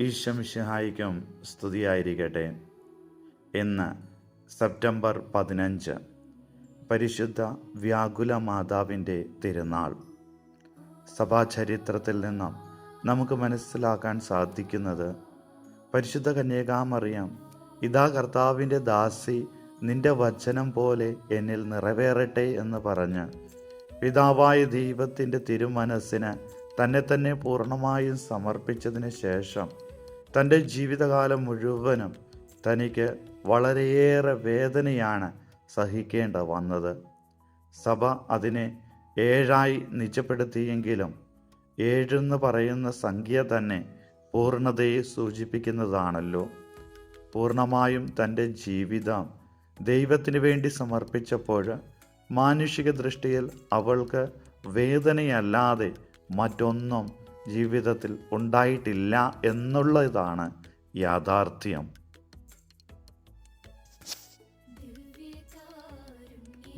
ഈശംഷിഹായിക്കും സ്തുതിയായിരിക്കട്ടെ. ഇന്ന് സെപ്റ്റംബർ പതിനഞ്ച് പരിശുദ്ധ വ്യാകുല മാതാവിന്റെ തിരുനാൾ. സഭാചരിത്രത്തിൽ നിന്നും നമുക്ക് മനസ്സിലാക്കാൻ സാധിക്കുന്നത് പരിശുദ്ധ കന്യകാമറിയാം ഇതാ കർത്താവിന്റെ ദാസി നിന്റെ വചനം പോലെ എന്നിൽ നിറവേറട്ടെ എന്ന് പറഞ്ഞ് പിതാവായ ദൈവത്തിന്റെ തിരുമനസ്സിന് തന്നെ തന്നെ പൂർണമായും സമർപ്പിച്ചതിന് ശേഷം തന്റെ ജീവിതകാലം മുഴുവനും തനിക്ക് വളരെയേറെ വേദനയാണ് സഹിക്കേണ്ട വന്നത്. സഭ അതിനെ ഏഴായി നിജപ്പെടുത്തിയെങ്കിലും ഏഴെന്ന് പറയുന്ന സംഖ്യ തന്നെ പൂർണതയെ സൂചിപ്പിക്കുന്നതാണല്ലോ. പൂർണമായും തന്റെ ജീവിതം ദൈവത്തിന് വേണ്ടി സമർപ്പിച്ചപ്പോൾ മാനുഷിക ദൃഷ്ടിയിൽ അവൾക്ക് വേദനയല്ലാതെ മറ്റൊന്നും ജീവിതത്തിൽ ഉണ്ടായിട്ടില്ല എന്നുള്ളതാണ് യാഥാർത്ഥ്യം.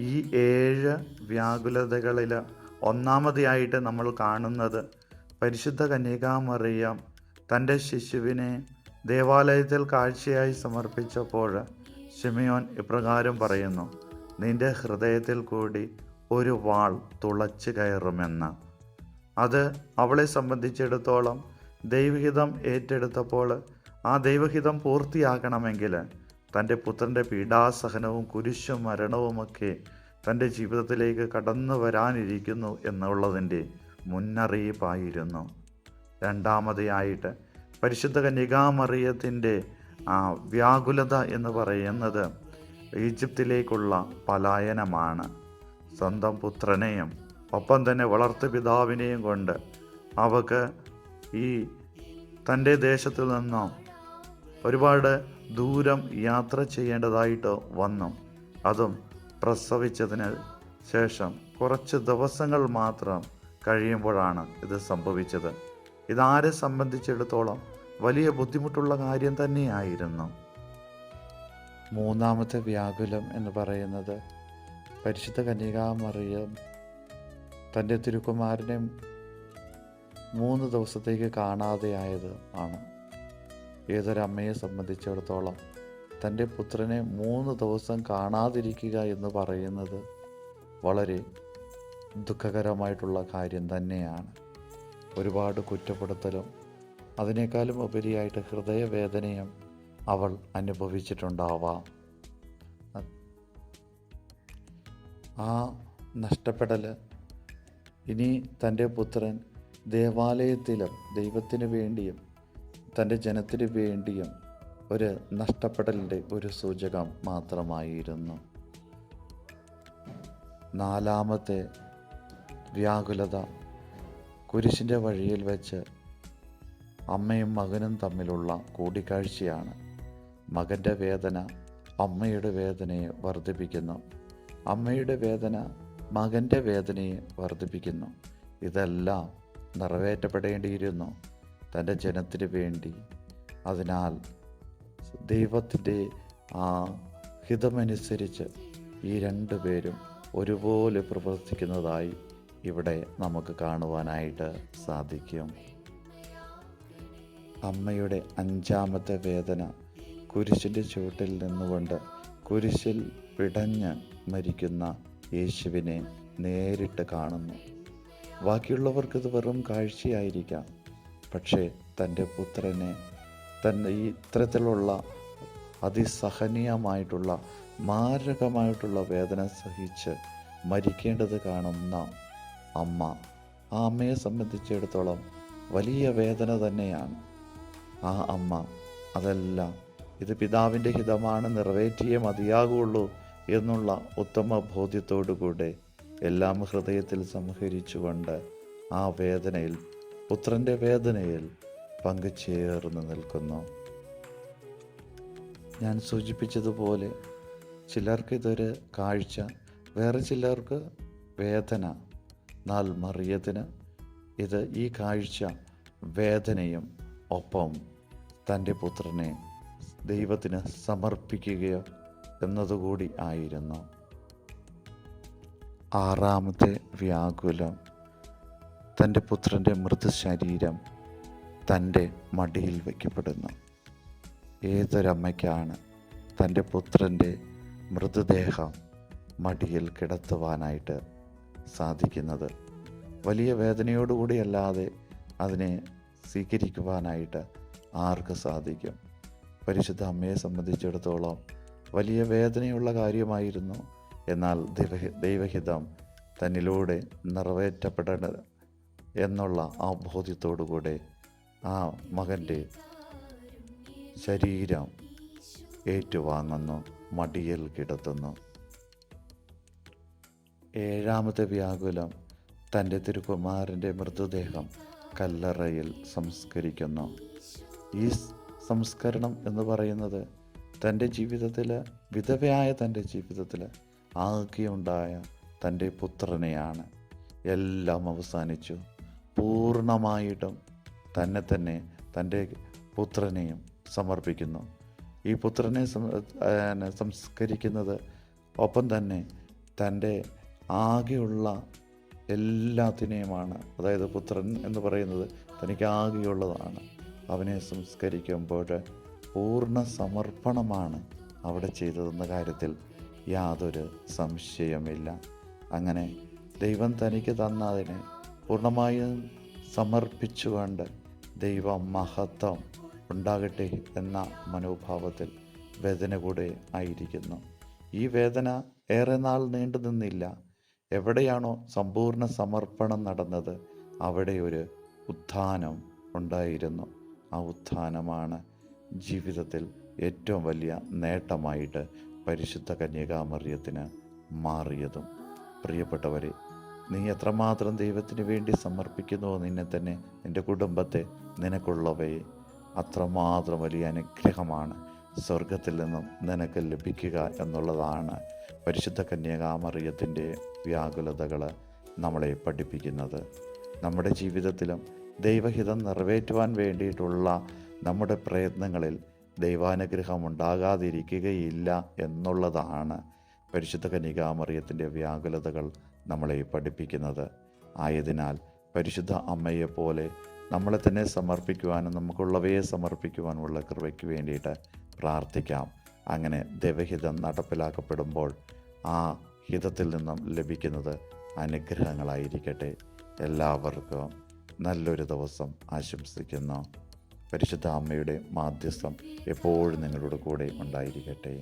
ഈ ഏഴ് വ്യാകുലതകളിൽ ഒന്നാമതായിട്ട് നമ്മൾ കാണുന്നത് പരിശുദ്ധ കന്യകാമറിയാം തന്റെ ശിശുവിനെ ദേവാലയത്തിൽ കാഴ്ചയായി സമർപ്പിച്ചപ്പോൾ ഷിമിയോൻ ഇപ്രകാരം പറയുന്നു നിന്റെ ഹൃദയത്തിൽ കൂടി ഒരു വാൾ തുളച്ചു കയറുമെന്ന്. അത് അവളെ സംബന്ധിച്ചിടത്തോളം ദൈവഹിതം ഏറ്റെടുത്തപ്പോൾ ആ ദൈവഹിതം പൂർത്തിയാക്കണമെങ്കിൽ തന്റെ പുത്രന്റെ പീഡാസഹനവും കുരിശും മരണവുമൊക്കെ തന്റെ ജീവിതത്തിലേക്ക് കടന്നു വരാനിരിക്കുന്നു എന്നുള്ളതിന്റെ മുന്നറിയിപ്പായിരുന്നു. രണ്ടാമതായിട്ട് പരിശുദ്ധ കന്യകാമറിയത്തിന്റെ ആ വ്യാകുലത എന്ന് പറയുന്നത് ഈജിപ്തിലേക്കുള്ള പലായനമാണ്. സ്വന്തം പുത്രനെയും ഒപ്പം തന്നെ വളർത്തു പിതാവിനെയും കൊണ്ട് അവക്ക് ഈ തന്റെ ദേശത്തിൽ നിന്നും ഒരുപാട് ദൂരം യാത്ര ചെയ്യേണ്ടതായിട്ട് വന്നു. അതും പ്രസവിച്ചതിന് ശേഷം കുറച്ച് ദിവസങ്ങൾ മാത്രം കഴിയുമ്പോഴാണ് ഇത് സംഭവിച്ചത്. ഇതാരെ സംബന്ധിച്ചിടത്തോളം വലിയ ബുദ്ധിമുട്ടുള്ള കാര്യം തന്നെയായിരുന്നു. മൂന്നാമത്തെ വ്യാകുലം എന്ന് പറയുന്നത് പരിശുദ്ധ കന്യകാമറിയം തന്റെ തിരുക്കുമാരനെ മൂന്ന് ദിവസത്തേക്ക് കാണാതെയായത് ആണ്. ഏതൊരമ്മയെ സംബന്ധിച്ചിടത്തോളം തന്റെ പുത്രനെ മൂന്ന് ദിവസം കാണാതിരിക്കുക എന്ന് പറയുന്നത് വളരെ ദുഃഖകരമായിട്ടുള്ള കാര്യം തന്നെയാണ്. ഒരുപാട് കുറ്റപ്പെടുത്തലും അതിനേക്കാളും ഉപരിയായിട്ട് ഹൃദയവേദനയും അവൾ അനുഭവിച്ചിട്ടുണ്ടാവാം. ആ നഷ്ടപ്പെടൽ ഇനി തന്റെ പുത്രൻ ദേവാലയത്തിലും ദൈവത്തിന് വേണ്ടിയും തന്റെ ജനത്തിന് വേണ്ടിയും ഒരു നഷ്ടപ്പെടലിന്റെ ഒരു സൂചകം മാത്രമായിരുന്നു. നാലാമത്തെ വ്യാകുലത കുരിശിന്റെ വഴിയിൽ വെച്ച് അമ്മയും മകനും തമ്മിലുള്ള കൂടിക്കാഴ്ചയാണ്. മകന്റെ വേദന അമ്മയുടെ വേദനയെ വർദ്ധിപ്പിക്കുന്നു. അമ്മയുടെ വേദന മകന്റെ വേദനയെ വർദ്ധിപ്പിക്കുന്നു. ഇതെല്ലാം നിറവേറ്റപ്പെടേണ്ടിയിരുന്നു തന്റെ ജനത്തിന് വേണ്ടി. അതിനാൽ ദൈവത്തിന്റെ ആ ഹിതമനുസരിച്ച് ഈ രണ്ടു പേരും ഒരുപോലെ പ്രവർത്തിക്കുന്നതായി ഇവിടെ നമുക്ക് കാണുവാനായിട്ട് സാധിക്കും. അമ്മയുടെ അഞ്ചാമത്തെ വേദന കുരിശിന്റെ ചുവട്ടിൽ നിന്നുകൊണ്ട് കുരിശിൽ പിടഞ്ഞ് മരിക്കുന്ന യേശുവിനെ നേരിട്ട് കാണുന്നു. ബാക്കിയുള്ളവർക്കിത് വെറും കാഴ്ചയായിരിക്കാം. പക്ഷേ തന്റെ പുത്രനെ തന്റെ ഇത്തരത്തിലുള്ള അതിസഹനീയമായിട്ടുള്ള മാരകമായിട്ടുള്ള വേദന സഹിച്ച് മരിക്കേണ്ടത് കാണുന്ന അമ്മ. ആ അമ്മയെ സംബന്ധിച്ചിടത്തോളം വലിയ വേദന തന്നെയാണ്. ആ അമ്മ അതെല്ലാം ഇത് പിതാവിന്റെ ഹിതമാണ് നിറവേറ്റിയേ മതിയാകുള്ളൂ. എന്നുള്ള ഉത്തമ ബോധ്യത്തോടുകൂടെ എല്ലാം ഹൃദയത്തിൽ സംഹരിച്ചുകൊണ്ട് ആ വേദനയിൽ പുത്രന്റെ വേദനയിൽ പങ്കുചേർന്ന് നിൽക്കുന്നു. ഞാൻ സൂചിപ്പിച്ചതുപോലെ ചിലർക്ക് ഇതൊരു കാഴ്ച വേറെ ചിലർക്ക് വേദന. എന്നാൽ മറിയതിന് ഇത് ഈ കാഴ്ച വേദനയും ഒപ്പം തന്റെ പുത്രനെ ദൈവത്തിന് സമർപ്പിക്കുകയോ എന്നതുകൂടി ആയിരുന്നു. ആറാമത്തെ വ്യാകുലം. തന്റെ പുത്രന്റെ മൃതശരീരം തന്റെ മടിയിൽ വയ്ക്കപ്പെടുന്നു. ഏതൊരമ്മയ്ക്കാണ് തന്റെ പുത്രന്റെ മൃതദേഹം മടിയിൽ കിടത്തുവാനായിട്ട് സാധിക്കുന്നത്? വലിയ വേദനയോടുകൂടി അല്ലാതെ അതിനെ സ്വീകരിക്കുവാനായിട്ട് ആർക്ക് സാധിക്കും? പരിശുദ്ധ അമ്മയെ സംബന്ധിച്ചിടത്തോളം വലിയ വേദനയുള്ള കാര്യമായിരുന്നു. എന്നാൽ ദൈവ ദൈവഹിതം തന്നിലൂടെ നിറവേറ്റപ്പെടേണ്ട എന്നുള്ള ആ ബോധ്യത്തോടുകൂടെ ആ മകന്റെ ശരീരം ഏറ്റുവാങ്ങുന്നു മടിയിൽ കിടത്തുന്നു. ഏഴാമത്തെ വ്യാകുലം തന്റെ തിരുകുമാരന്റെ മൃതദേഹം കല്ലറയിൽ സംസ്കരിക്കുന്നു. ഈ സംസ്കരണം എന്ന് പറയുന്നത് തന്റെ ജീവിതത്തിൽ വിധവയായ തന്റെ ജീവിതത്തിൽ ആകെയുണ്ടായ തന്റെ പുത്രനെയാണ്. എല്ലാം അവസാനിച്ചു. പൂർണമായിട്ടും തന്നെ തന്നെ തന്റെ പുത്രനെയും സമർപ്പിക്കുന്നു. ഈ പുത്രനെ സംസ്കരിക്കുന്നത് ഒപ്പം തന്നെ തന്റെ ആകെയുള്ള എല്ലാത്തിനെയുമാണ്. അതായത് പുത്രൻ എന്ന് പറയുന്നത് തനിക്ക് ആകെയുള്ളതാണ്. അവനെ സംസ്കരിക്കുമ്പോൾ പൂർണ സമർപ്പണമാണ് അവിടെ ചെയ്തതെന്ന കാര്യത്തിൽ യാതൊരു സംശയമില്ല അങ്ങനെ ദൈവം തനിക്ക് തന്നതിനെ പൂർണമായും സമർപ്പിച്ചുകൊണ്ട് ദൈവ മഹത്വം ഉണ്ടാകട്ടെ എന്ന മനോഭാവത്തിൽ വേദന കൂടെ ആയിരിക്കുന്നു. ഈ വേദന ഏറെ നാൾ നീണ്ടു നിന്നില്ല. എവിടെയാണോ സമ്പൂർണ സമർപ്പണം നടന്നത് അവിടെ ഒരു ഉത്ഥാനം ഉണ്ടായിരുന്നു. ആ ഉത്ഥാനമാണ് ജീവിതത്തിൽ ഏറ്റവും വലിയ നേട്ടമായിട്ട് പരിശുദ്ധ കന്യകാമറിയത്തിന് മാറിയതും. പ്രിയപ്പെട്ടവരെ നീ എത്രമാത്രം ദൈവത്തിന് വേണ്ടി സമർപ്പിക്കുന്നുവോ നിന്നെ തന്നെ നിന്റെ കുടുംബത്തെ നിനക്കുള്ളവയെ അത്രമാത്രം വലിയ അനുഗ്രഹമാണ് സ്വർഗത്തിൽ നിന്നും നിനക്ക് ലഭിക്കുക എന്നുള്ളതാണ് പരിശുദ്ധ കന്യകാമറിയത്തിന്റെ വ്യാകുലതകൾ നമ്മളെ പഠിപ്പിക്കുന്നത്. നമ്മുടെ ജീവിതത്തിലും ദൈവഹിതം നിറവേറ്റുവാൻ വേണ്ടിയിട്ടുള്ള നമ്മുടെ പ്രയത്നങ്ങളിൽ ദൈവാനുഗ്രഹം ഉണ്ടാകാതിരിക്കുകയില്ല എന്നുള്ളതാണ് പരിശുദ്ധ കനികാമറിയത്തിന്റെ വ്യാകുലതകൾ നമ്മളെ പഠിപ്പിക്കുന്നത്. ആയതിനാൽ പരിശുദ്ധ അമ്മയെപ്പോലെ നമ്മളെ തന്നെ സമർപ്പിക്കുവാനും നമുക്കുള്ളവയെ സമർപ്പിക്കുവാനുമുള്ള കൃപയ്ക്ക് വേണ്ടിയിട്ട് പ്രാർത്ഥിക്കാം. അങ്ങനെ ദൈവഹിതം നടപ്പിലാക്കപ്പെടുമ്പോൾ ആ ഹിതത്തിൽ നിന്നും ലഭിക്കുന്നത് അനുഗ്രഹങ്ങളായിരിക്കട്ടെ. എല്ലാവർക്കും നല്ലൊരു ദിവസം ആശംസിക്കുന്നു. പരിശുദ്ധ അമ്മയുടെ മാധ്യസ്ഥം എപ്പോഴും നിങ്ങളുടെ കൂടെ ഉണ്ടായിരിക്കട്ടെ.